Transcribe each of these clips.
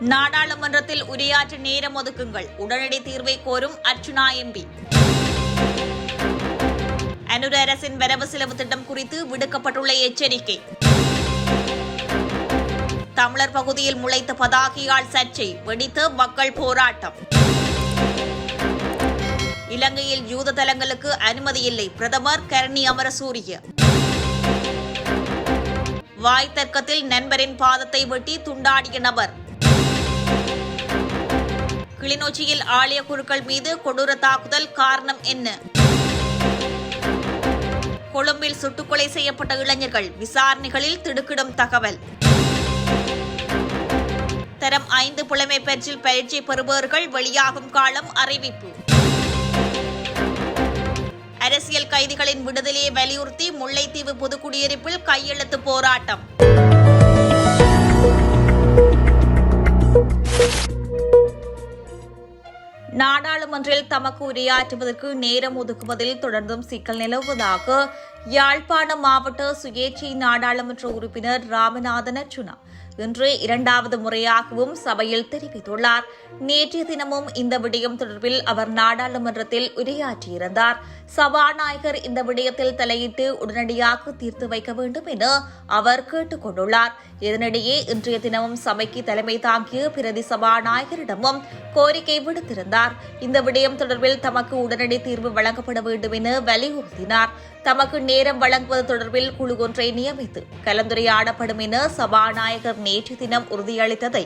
நாடாளுமன்றத்தில் உரையாற்ற நேரம் ஒதுக்குங்கள். உடனடி தீர்வை கோரும் அர்ச்சுனா எம்பி. அனுர அரசின் வரவு செலவு திட்டம் குறித்து விடுக்கப்பட்டுள்ள எச்சரிக்கை. தமிழர் பகுதியில் முளைத்த பதாகையால் சர்ச்சை வெடித்து மக்கள் போராட்டம். இலங்கையில் யூத தலங்களுக்கு அனுமதி இல்லை பிரதமர் கரணி அமரசூரிய. வாய் தர்க்கத்தில் நண்பரின் பாதத்தை வெட்டி துண்டாடிய நபர். கிளிநொச்சியில் ஆலய குழுக்கள் மீது கொடூர தாக்குதல் காரணம் என்ன? கொழும்பில் சுட்டுக்கொலை செய்யப்பட்ட இளைஞர்கள் விசாரணைகளில் திடுக்கிடும் தகவல். தரம் ஐந்து புலமை பெற்றில் பயிற்சி பெறுபவர்கள் வெளியாகும் காலம் அறிவிப்பு. அரசியல் கைதிகளின் விடுதலையை வலியுறுத்தி முல்லைத்தீவு பொதுக்குடியிருப்பில் கையெழுத்து போராட்டம். நாடாளுமன்றில் தமக்கு உரையாற்றுவதற்கு நேரம் ஒதுக்குவதில் தொடர்ந்தும் சிக்கல் நிலவுவதாக யாழ்ப்பாணம் மாவட்ட சுயேட்சை நாடாளுமன்ற உறுப்பினர் ராமநாதன் அர்ச்சுனா இன்று இரண்டாவது முறையாகவும் சபையில் தெரிவித்துள்ளார். நேற்றைய தினமும் இந்த விடயம் தொடர்பில் அவர் நாடாளுமன்றத்தில் உரையாற்றியிருந்தார். சபாநாயகர் இந்த விடயத்தில் தலையிட்டு உடனடியாக தீர்த்து வைக்க வேண்டும் என அவர் கேட்டுக் கொண்டுள்ளார் இதனிடையே இன்றைய தினமும் சபைக்கு தலைமை தாங்கிய பிரதி சபாநாயகரிடமும் கோரிக்கை விடுத்திருந்தார். இந்த விடயம் தொடர்பில் தமக்கு உடனடி தீர்வு வழங்கப்பட வேண்டும் என வலியுறுத்தினார். தமக்கு நேரம் வழங்குவது தொடர்பில் குழு ஒன்றை நியமித்து கலந்துரையாடப்படும் என சபாநாயகர் நேற்று தினம் உறுதியளித்ததை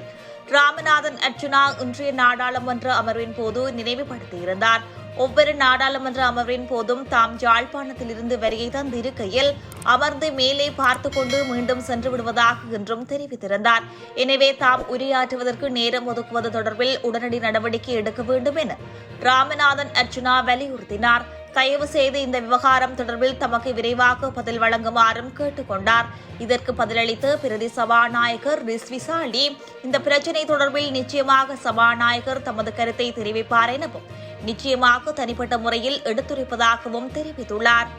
ராமநாதன் அர்ச்சுனா இன்றைய நாடாளுமன்ற அமர்வின் போது நினைவுபடுத்தியிருந்தார். ஒவ்வொரு நாடாளுமன்ற அமர்வின் போதும் தாம் யாழ்ப்பாணத்திலிருந்து வரியை தந்திருக்கையில் அமர்ந்து மேலே பார்த்து கொண்டு மீண்டும் சென்று விடுவதாக என்றும் தெரிவித்திருந்தார். எனவே தாம் உரையாற்றுவதற்கு நேரம் ஒதுக்குவது தொடர்பில் உடனடி நடவடிக்கை எடுக்க வேண்டும் என ராமநாதன் அர்ச்சுனா வலியுறுத்தினார். தயவு செய்து இந்த விவகாரம் தொடர்பில் தமக்கு விரைவாக பதில் வழங்குமாறும் கேட்டுக்கொண்டார். இதற்கு பதிலளித்த பிரதி சபாநாயகர் ரிஸ்விசாலி இந்த பிரச்சினை தொடர்பில் நிச்சயமாக சபாநாயகர் தமது கருத்தை தெரிவிப்பார் எனவும் நிச்சயமாக தனிப்பட்ட முறையில் எடுத்துரைப்பதாகவும் தெரிவித்துள்ளார்.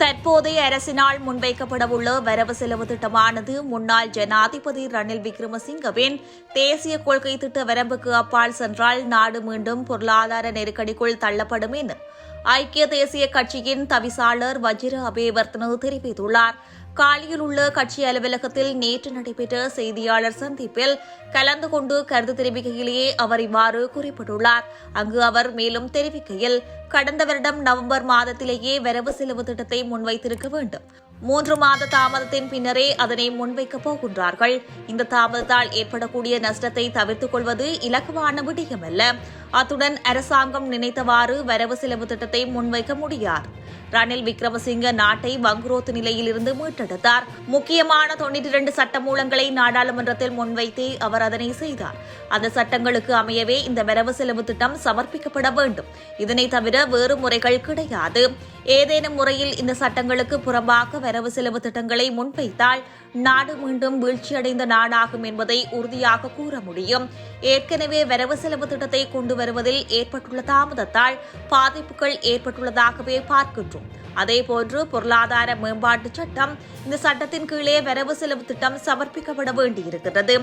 தற்போதைய அரசினால் முன்வைக்கப்படவுள்ள வரவு செலவு திட்டமானது முன்னாள் ஜனாதிபதி ரணில் விக்ரமசிங்கவின் தேசிய கொள்கை திட்ட வரம்புக்கு அப்பால் சென்றால் நாடு மீண்டும் பொருளாதார நெருக்கடிக்குள் தள்ளப்படும் என ஐக்கிய தேசிய கட்சியின் தவிசாளர் வஜிர அபேவர்த்தன தெரிவித்துள்ளார். காலியில் உள்ள கட்சி அலுவலகத்தில் நேற்று நடைபெற்ற செய்தியாளர் சந்திப்பில் கலந்து கொண்டு கருத்து தெரிவிக்கையிலேயே அவர் இவ்வாறு குறிப்பிட்டுள்ளார். அங்கு அவர் மேலும் தெரிவிக்கையில் கடந்த வருடம் நவம்பர் மாதத்திலேயே வரவு செலவு திட்டத்தை முன்வைத்திருக்க வேண்டும். மூன்று மாத தாமதத்தின் பின்னரே அதனை முன்வைக்கப் போகின்றார்கள். இந்த தாமதத்தால் ஏற்படக்கூடிய நஷ்டத்தை தவிர்த்துக் கொள்வது இலகுவான விடயமல்ல. அத்துடன் அரசாங்கம் நினைத்தவாறு வரவு செலவு திட்டத்தை முன்வைக்க முடியாது. ரணில் விக்ரமசிங்க நாட்டை வங்குரோத்து நிலையிலிருந்து மீட்டெடுத்தார். முக்கியமான தொண்ணூற்றி இரண்டு சட்டமூலங்களை நாடாளுமன்றத்தில் முன்வைத்து அவர் அதனை செய்தார். அந்த சட்டங்களுக்கு அமையவே இந்த வரவு செலவு திட்டம் சமர்ப்பிக்கப்பட வேண்டும். இதனை தவிர வேறு முறைகள் கிடையாது. ஏதேனும் முறையில் இந்த சட்டங்களுக்கு புறம்பாக வரவு செலவு திட்டங்களை முன்வைத்தால் நாடு மீண்டும் வீழ்ச்சியடைந்த நாடாகும் என்பதை உறுதியாக கூற முடியும். ஏற்கனவே வரவு செலவு திட்டத்தை கொண்டு வருவதில் ஏற்பட்டுள்ள தாமதத்தால் பாதிப்புகள் ஏற்பட்டுள்ளதாகவே பார்க்கின்றோம். அதேபோன்று பொருளாதார மேம்பாட்டு சட்டம் இந்த சட்டத்தின் கீழே வரவு செலவு திட்டம் சமர்ப்பிக்கப்பட வேண்டியிருக்கிறது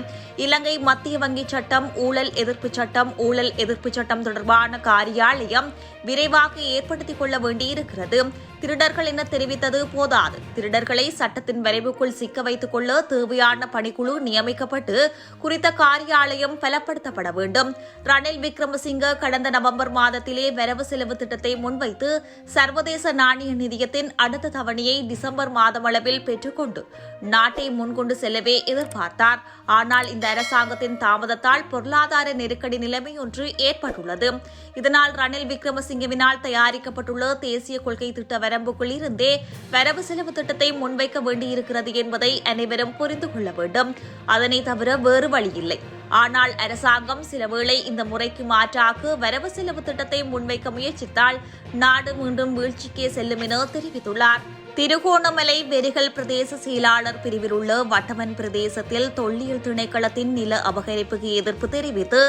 இலங்கை மத்திய வங்கி சட்டம் ஊழல் எதிர்ப்பு சட்டம் ஊழல் எதிர்ப்பு சட்டம் தொடர்பான காரியாலயம் விரைவாக ஏற்படுத்திக் கொள்ள வேண்டியிருக்கிறது. திருடர்கள் என தெரிவித்தது போதாது. திருடர்களை சட்டத்தின் வரைவுக்குள் சிக்க வைத்துக் கொள்ள தேவையான பணிக்குழு நியமிக்கப்பட்டு குறித்த காரியாலயம் பலப்படுத்தப்பட வேண்டும். ரணில் விக்ரமசிங்க கடந்த நவம்பர் மாதத்திலே வரவு செலவு திட்டத்தை முன்வைத்து சர்வதேச நாணய நிதியத்தின் அடுத்த தவணையை டிசம்பர் மாதமளவில் பெற்றுக்கொண்டு நாட்டை முன்கொண்டு செல்லவே எதிர்பார்த்தார். ஆனால் இந்த அரசாங்கத்தின் தாமதத்தால் பொருளாதார நெருக்கடி நிலைமை ஒன்று ஏற்பட்டுள்ளது. இதனால் ரணில் விக்ரமசிங்கவினால் தயாரிக்கப்பட்டுள்ள தேசிய கொள்கை திட்ட வரம்புக்குள் இருந்தே வரவு செலவு திட்டத்தை முன்வைக்க வேண்டியிருக்கிறது என்பதை அனைவரும் புரிந்து கொள்ள வேண்டும். அதனை தவிர வேறு வழியில்லை. ஆனால் அரசாங்கம் சிலவேளை இந்த முறைக்கு மாற்றாக வரவு செலவு திட்டத்தை முன்வைக்க முயற்சித்தால் நாடு மீண்டும் வீழ்ச்சிக்கே செல்லும் என தெரிவித்துள்ளார். திருகோணமலை வெறிகள் பிரதேச செயலாளர் பிரிவில் உள்ள வட்டமன் பிரதேசத்தில் தொல்லியல் திணைக்களத்தின் நில அபகரிப்புக்கு எதிர்ப்பு தெரிவித்து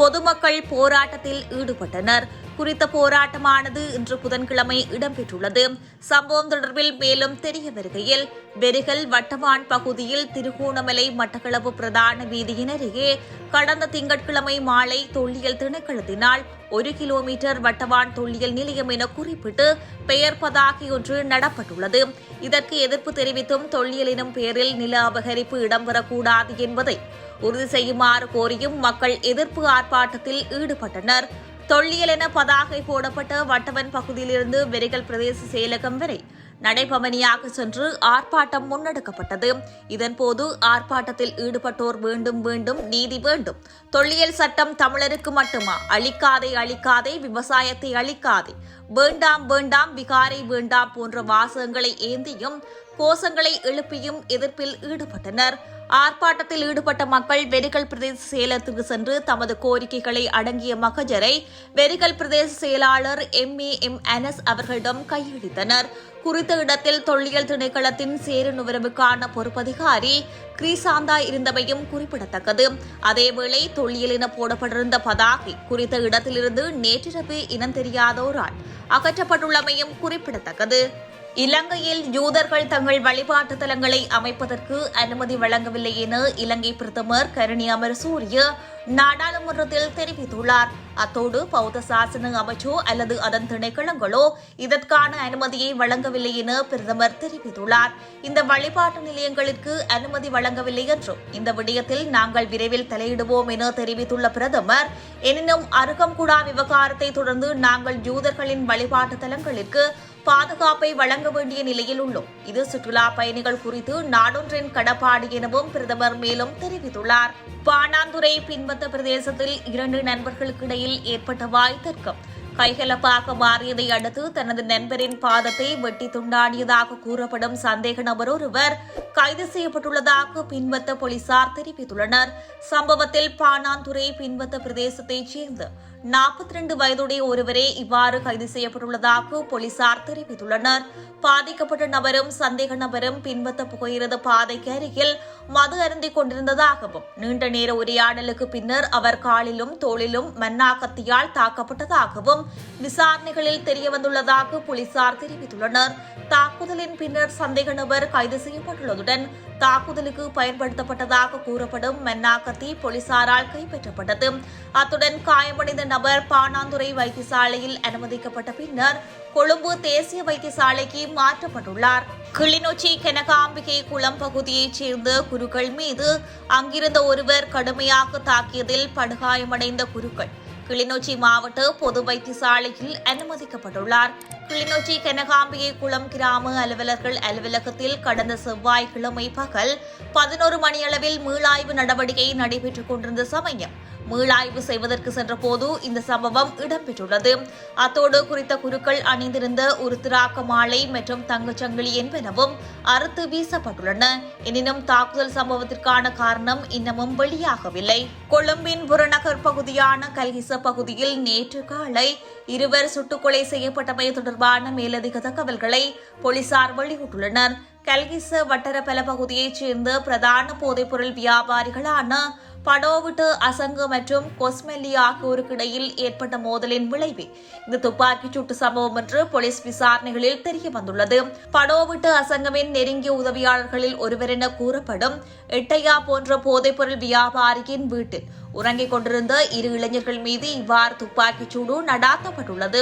பொதுமக்கள் போராட்டத்தில் ஈடுபட்டனர். குறித்த போராட்டமானது இன்று புதன்கிழமை இடம்பெற்றுள்ளது. சம்பவம் தொடர்பில் மேலும் தெரிய வருகையில் வெரிகல் வட்டவான் பகுதியில் திருகோணமலை மட்டக்களப்பு பிரதான வீதியின் அருகே கடந்த திங்கட்கிழமை மாலை தொல்லியல் திணைக்களத்தினால் ஒரு கிலோமீட்டர் வட்டவான் தொல்லியல் நிலையம் என குறிப்பிட்டு பெயர் பதாகை ஒன்று நடப்பட்டுள்ளது. இதற்கு எதிர்ப்பு தெரிவித்தும் தொல்லியல் எனும் பெயரில் நில அபகரிப்பு இடம்பெறக்கூடாது என்பதை உறுதி செய்யுமாறு கோரியும் மக்கள் எதிர்ப்பு ஆர்ப்பாட்டத்தில் ஈடுபட்டனர். தொல்லியல் என பதாகை போடப்பட்ட வட்டவன் பகுதியிலிருந்து வெரிகல் பிரதேச செயலகம் வரை நடைபவனியாக சென்று ஆர்ப்பாட்டம் முன்னெடுக்கப்பட்டது. இதன்போது ஆர்ப்பாட்டத்தில் ஈடுபட்டோர் வேண்டும் வேண்டும் நீதி வேண்டும். தொல்லியல் சட்டம் தமிழருக்கு மட்டுமா? அழிக்காதே அழிக்காதே விவசாயத்தை அழிக்காதே. வேண்டாம் வேண்டாம் விகாரை வேண்டாம் போன்ற வாசகங்களை ஏந்தியும் கோஷங்களை எழுப்பியும் எதிர்ப்பில் ஈடுபட்டனர். ஆர்ப்பாட்டத்தில் ஈடுபட்ட மக்கள் வெரிகல் பிரதேச செயலத்திற்கு சென்று தமது கோரிக்கைகளை அடங்கிய மகஜரை வெரிகல் பிரதேச செயலாளர் எம் ஏ எம் அனஸ் அவர்களிடம் கையளித்தனர். குறித்த இடத்தில் தொல்லியல் திணைக்களத்தின் சேரு நுவரவுக்கான பொறுப்பதிகாரி கிரிசாந்தா இருந்தமையும் குறிப்பிடத்தக்கது. அதேவேளை தொல்லியல் என போடப்பட்டிருந்த பதாகை குறித்த இடத்திலிருந்து நேற்றிரவு இனம் தெரியாதோரால் அகற்றப்பட்டுள்ளமையும் குறிப்பிடத்தக்கது. இலங்கையில் யூதர்கள் தங்கள் வழிபாட்டு தலங்களை அமைப்பதற்கு அனுமதி வழங்கவில்லை என இலங்கை பிரதமர் கருணி அமரசூரிய நாடாளுமன்றத்தில் தெரிவித்துள்ளார். அத்தோடு பௌத்த சாசன அமைச்சோ அல்லது அதன் திணைக்களங்களோ இதற்கான அனுமதியை வழங்கவில்லை என பிரதமர் தெரிவித்துள்ளார். இந்த வழிபாட்டு நிலையங்களுக்கு அனுமதி வழங்கவில்லை என்றும் இந்த விடயத்தில் நாங்கள் விரைவில் தலையிடுவோம் என தெரிவித்துள்ள பிரதமர் எனினும் அருகம்குடா விவகாரத்தை தொடர்ந்து நாங்கள் யூதர்களின் வழிபாட்டு தலங்களுக்கு பாதுகாப்பை வழங்க வேண்டிய நிலையில் உள்ளோம். இது சுற்றுலா பயணிகள் குறித்து நாடொன்றின் கடப்பாடு எனவும் பிரதமர் மேலும் தெரிவித்துள்ளார். பாணாந்துறை பின்பத்த பிரதேசத்தில் இரண்டு நண்பர்களுக்கிடையில் ஏற்பட்ட வாய் தர்க்கம். கைகலப்பாக மாறியதை அடுத்து தனது நண்பரின் பாதத்தை வெட்டி துண்டாடியதாக கூறப்படும் சந்தேக நபர் ஒருவர் கைது செய்யப்பட்டுள்ளதாக பின்பத்த போலீசார் தெரிவித்துள்ளனர். சம்பவத்தில் பாணாந்துறை பின்பத்த பிரதேசத்தைச் சேர்ந்த நாற்பத்தி ரெண்டு வயதுடைய ஒருவரே இவ்வாறு கைது செய்யப்பட்டுள்ளதாக போலீசார் தெரிவித்துள்ளனர். பாதிக்கப்பட்ட நபரும் சந்தேக நபரும் பின்பற்ற புகையிரத பாதைக்கு அருகில் மது அருந்திக் கொண்டிருந்ததாகவும் நீண்ட நேர உரையாடலுக்கு பின்னர் அவர் காலிலும் தோளிலும் மன்னா தாக்கப்பட்டதாகவும் விசாரணைகளில் தெரியவந்துள்ளதாக போலீசார் தெரிவித்துள்ளனர். தாக்குதலின் பின்னர் சந்தேக நபர் கைது செய்யப்பட்டுள்ளதுடன் தாக்குதலுக்கு பயன்படுத்தப்பட்டதாக கூறப்படும் மன்னா போலீசாரால் கைப்பற்றப்பட்டது. அத்துடன் காயமடைந்த நபர் பாணாந்துறை வைத்தியசாலையில் அனுமதிக்கப்பட்ட பின்னர் கொழும்பு தேசிய வைத்தியசாலைக்கு மாற்றப்பட்டுள்ளார். கிளிநொச்சி கனகாம்பிகை குளம் பகுதியைச் சேர்ந்த குருக்கள் மீது அங்கிருந்த ஒருவர் கடுமையாக தாக்கியதில் படுகாயமடைந்த குருக்கள் கிளிநொச்சி மாவட்ட பொது வைத்தியசாலையில் அனுமதிக்கப்பட்டுள்ளார். கிளிநொச்சி கனகாம்பிகை குளம் கிராம அலுவலர்கள் அலுவலகத்தில் கடந்த செவ்வாய்க்கிழமை பகல் பதினோரு மணியளவில் மீளாய்வு நடவடிக்கை நடைபெற்றுக் கொண்டிருந்த சமயம் மீளாய்வு செய்வதற்கு சென்றபோது இந்த சம்பவம் இடம்பெற்றுள்ளது. அத்தோடு குறித்த குருக்கள் அணிந்திருந்த ஒரு திராக்க மாலை மற்றும் தங்கச்சங்கிலி என்பனவும் அறுத்து வீசப்பட்டுள்ளன. எனினும் தாக்குதல் சம்பவத்திற்கான காரணம் இன்னமும் வெளியாகவில்லை. கொழும்பின் புறநகர் பகுதியான கல்கிச பகுதியில் நேற்று காலை இருவர் சுட்டுக்கொலை செய்யப்பட்டமை தொடர்பான மேலதிக தகவல்களை போலீசார் வெளியிட்டுள்ளனர். கல்கிச வட்டரப்பல பகுதியைச் சேர்ந்த பிரதான போதைப்பொருள் வியாபாரிகளான படோவிட்டு அசங்கு மற்றும் கொஸ்மெல்லி ஆகியோருக்கு இடையில் ஏற்பட்ட மோதலின் விளைவே இந்த துப்பாக்கிச் சூட்டு சம்பவம் என்று போலீஸ் விசாரணைகளில் தெரிய வந்துள்ளது. படோவிட்டு அசங்கமின் நெருங்கிய உதவியாளர்களில் ஒருவரென கூறப்படும் எட்டையா போன்ற போதைப்பொருள் வியாபாரியின் வீட்டில் உறங்கிக் கொண்டிருந்த இரு இளைஞர்கள் மீது இவ்வாறு துப்பாக்கிச் சூடு நடாத்தப்பட்டுள்ளது.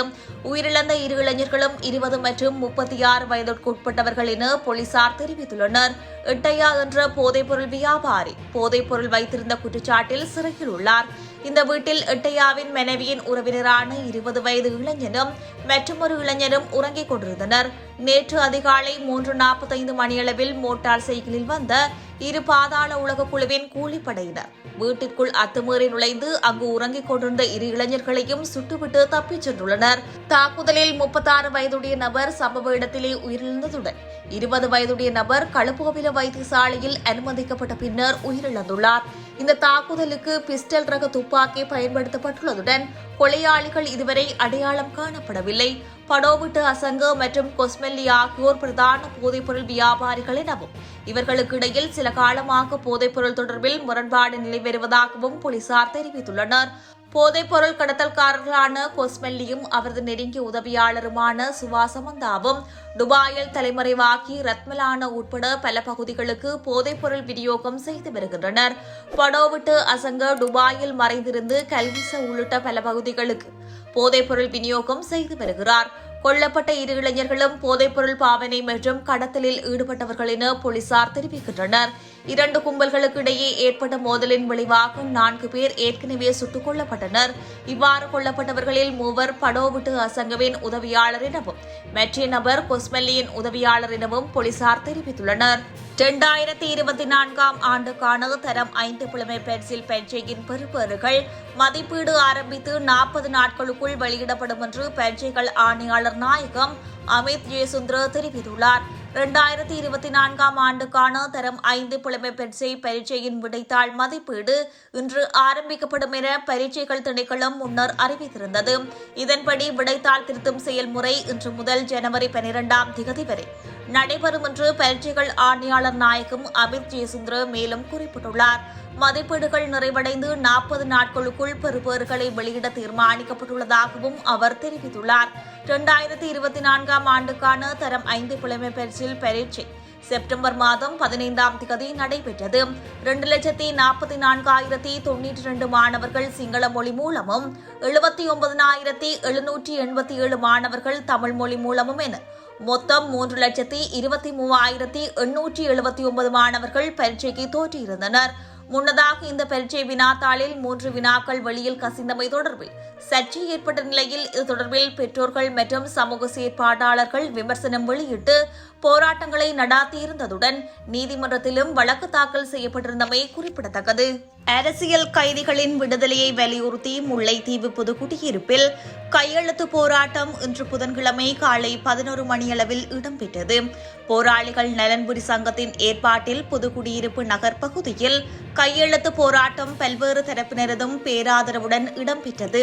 உயிரிழந்த இரு இளைஞர்களும் இருபது மற்றும் முப்பத்தி ஆறு வயதிற்குட்பட்டவர்கள் என போலீசார் தெரிவித்துள்ளனர். இட்டையா என்ற போதைப்பொருள் வியாபாரி போதைப்பொருள் வைத்திருந்த குற்றச்சாட்டில் சிறையில் உள்ளார். இந்த வீட்டில் எட்டையாவின் மனைவியின் உறவினரான இருபது வயது இளைஞனும் மற்றொரு இளைஞரும் உறங்கிக் கொண்டிருந்தனர். நேற்று அதிகாலை மூன்று நாற்பத்தைந்து மணியளவில் மோட்டார் சைக்கிளில் வந்த இரு பாதாள உலக குழுவின் கூலிப்படையினர். வீட்டிற்குள் அத்துமீறி நுழைந்து அங்கு உறங்கிக் கொண்டிருந்த இரு இளைஞர்களையும் சுட்டுவிட்டு தப்பிச் சென்றுள்ளனர். தாக்குதலில் முப்பத்தாறு வயதுடைய நபர் சம்பவ இடத்திலே உயிரிழந்ததுடன் இருபது வயதுடைய நபர் களுப்போவில வைத்தியசாலையில் அனுமதிக்கப்பட்ட பின்னர் உயிரிழந்துள்ளார். இந்த தாக்குதலுக்கு பிஸ்டல் ரக துப்பாக்கி பயன்படுத்தப்பட்டுள்ளதுடன் கொலையாளிகள் இதுவரை அடையாளம் காணப்படவில்லை. படோவிட்டு அசங்கு மற்றும் கொஸ்மெல்லி ஆகியோர் பிரதான போதைப்பொருள் வியாபாரிகள் எனவும் இவர்களுக்கு இடையில் சில காலமாக போதைப்பொருள் தொடர்பில் முரண்பாடு நிலை வருவதாகவும் போலீசார் தெரிவித்துள்ளனர். போதைப்பொருள் கடத்தல்காரர்களான கொஸ்மெல்லியும் அவரது நெருங்கிய உதவியாளருமான சுவாசமந்தாவும் துபாயில் தலைமறைவாக்கி ரத்மலான உட்பட பல பகுதிகளுக்கு போதைப்பொருள் விநியோகம் செய்து வருகின்றனர். படோவிட்டு அசங்க துபாயில் மறைந்திருந்து கல்விச உள்ளிட்ட பல பகுதிகளுக்கு போதைப்பொருள் விநியோகம் செய்து வருகிறார். கொல்லப்பட்ட இரு இளைஞர்களும் போதைப்பொருள் பாவனை மற்றும் கடத்தலில் ஈடுபட்டவர்கள் என போலீசார் தெரிவிக்கின்றனர். இரண்டு கும்பல்களுக்கு இடையே ஏற்பட்ட மோதலின் விளைவாக நான்கு பேர் ஏற்கனவே சுட்டுக் கொல்லப்பட்டனர். இவ்வாறு கொல்லப்பட்டவர்களில் மூவர் படோவிட்டு அசங்கவின் உதவியாளர் எனவும் மற்ற நபர் கொஸ்மெல்லியின் உதவியாளர் எனவும் போலீசார் தெரிவித்துள்ளனர். இரண்டாயிரத்தி இருபத்தி நான்காம் ஆண்டுக்கான தரம் ஐந்து புலமை பென்சில் பரீட்சையின் பெறுபேறுகள் மதிப்பீடு ஆரம்பித்து நாற்பது நாட்களுக்குள் வெளியிடப்படும் என்று பரீட்சைகள் ஆணையாளர் நாயகம் அமித் ஜெயசுந்தர் தெரிவித்துள்ளார். இரண்டாயிரத்தி இருபத்தி நான்காம் ஆண்டுக்கான தரம் ஐந்து புலமை பெற்றை பரீட்சையின் விடைத்தாள் மதிப்பீடு இன்று ஆரம்பிக்கப்படும் என பரீட்சைகள் திணைக்களம் முன்னர் அறிவித்திருந்தது. இதன்படி விடைத்தாள் திருத்தும் செயல்முறை இன்று முதல் ஜனவரி பனிரெண்டாம் திகதி வரை. நடைபெறும் என்று பரீட்சைகள் ஆணையாளர் நாயகம் அமித் ஜெயசுந்தர மேலும் குறிப்பிட்டுள்ளார். மதிப்பீடுகள் நிறைவடைந்து நாற்பது நாட்களுக்குள் பெறுபேறுகளை வெளியிட தீர்மானிக்கப்பட்டுள்ளதாகவும் அவர் தெரிவித்துள்ளார். இரண்டாயிரத்தி இருபத்தி நான்காம் ஆண்டுக்கான தரம் ஐந்து புலமை பரிசில் பரீட்சை செப்டம்பர் மாதம் பதினைந்தாம் தேதி நடைபெற்றது. இரண்டு லட்சத்தி நாற்பத்தி நான்காயிரத்தி தொன்னூற்றி இரண்டு மாணவர்கள் சிங்கள மொழி மூலமும் எழுபத்தி ஒன்பதனாயிரத்தி எழுநூற்றி எண்பத்தி ஏழு மாணவர்கள் தமிழ் மொழி மூலமும் என மொத்தம் மூன்று லட்சத்தி இருபத்தி மூவாயிரத்தி எண்ணூற்றி எழுபத்தி ஒன்பது மாணவர்கள் பரீட்சைக்கு தோற்றியிருந்தனர். முன்னதாக இந்த பரீட்சை வினாத்தாளில் மூன்று வினாக்கள் வெளியில் கசிந்தமை தொடர்பில் சர்ச்சை ஏற்பட்ட நிலையில் இது தொடர்பில் பெற்றோர்கள் மற்றும் சமூக செயற்பாட்டாளர்கள் விமர்சனம் வெளியிட்டு போராட்டங்களை நடாத்தியிருந்ததுடன் நீதிமன்றத்திலும் வழக்கு தாக்கல் செய்யப்பட்டிருந்தமை குறிப்பிடத்தக்கது. அரசியல் கைதிகளின் விடுதலையை வலியுறுத்தி முல்லைத்தீவு புதுக்குடியிருப்பில் கையெழுத்து போராட்டம் இன்று புதன்கிழமை காலை பதினோரு மணியளவில் இடம்பெற்றது. போராளிகள் நலன்புரி சங்கத்தின் ஏற்பாட்டில் புதுக்குடியிருப்பு நகர் பகுதியில் கையெழுத்து போராட்டம் பல்வேறு தரப்பினரதும் பேராதரவுடன் இடம்பெற்றது.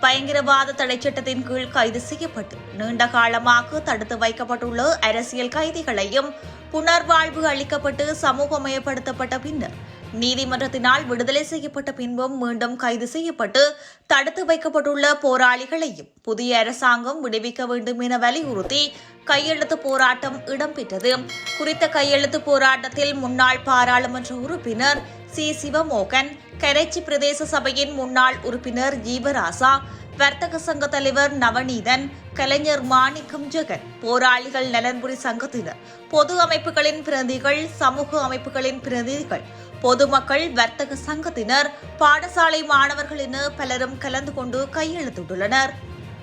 பயங்கரவாத தடைச்சட்டத்தின் கீழ் கைது செய்யப்பட்டு நீண்ட காலமாக தடுத்து வைக்கப்பட்டுள்ள அரசியல் கைதிகளையும் புனர்வாழ்வு அளிக்கப்பட்டு சமூகமயப்படுத்தப்பட்ட பின்னர் நீதிமன்றத்தினால் விடுதலை செய்யப்பட்ட பின்பும் மீண்டும் கைது செய்யப்பட்டு தடுத்து வைக்கப்பட்டுள்ள போராளிகளையும் புதிய அரசாங்கம் விடுவிக்க வேண்டும் என வலியுறுத்தி கையெழுத்து போராட்டம் இடம்பெற்றது. குறித்த கையெழுத்து போராட்டத்தில் முன்னாள் பாராளுமன்ற உறுப்பினர் சி. சிவமோகன் கரைச்சி பிரதேச சபையின் முன்னாள் உறுப்பினர் ஜீவராசா வர்த்தக சங்க தலைவர் நவநீதன் கலைஞர் மாணிக்கம் ஜெகன் போராளிகள் நலன்புரி சங்கத்தினர் பொது அமைப்புகளின் பிரதிகள் சமூக அமைப்புகளின் பிரதிகள் பொதுமக்கள் வர்த்தக சங்கத்தினர் பாடசாலை மாணவர்கள் என பலரும் கலந்து கொண்டு கையெழுத்திட்டுள்ளனர்.